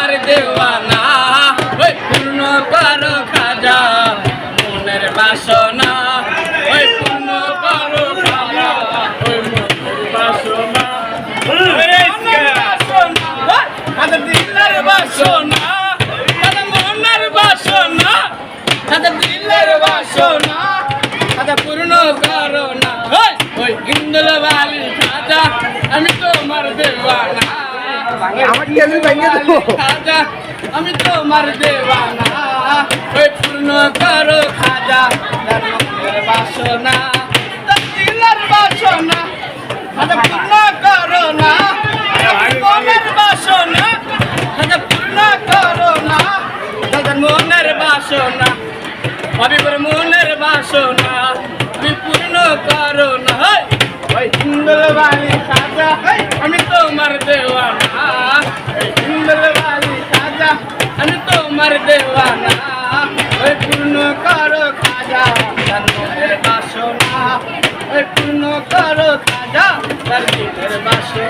তোমার দেওয়ানা। ওই পূর্ণ করো খাজা মনের বাসনা। ওই পূর্ণ করো খাজা ওই মনের বাসনা। তাদের দিলের বাসনা। তাদের মনের বাসনা তাদের দিলের বাসনা। তাদের পূর্ণ করো না। ওই ইন্দুল বালি খাজা আমি তোমার দেওয়ানা। আমার টেবিল ভেঙে দেবো আমি তোমার দেওয়ানা ওই পূর্ণ করো খাজা বাসনা বাসনা পূর্ণ করো না বাসনা পূর্ণ করো না মনের বাসনা হাবিবের মনের বাসনা তুমি পূর্ণ করো না! ওই হিন্দুল বাড়ি খাজা আমি তোমার দেওয়ানা আমি তোমার দেওয়ানা, ওই পূর্ণ করো খাজা, তার মনের বাসনা। ওই পূর্ণ করো খাজা বাসনা।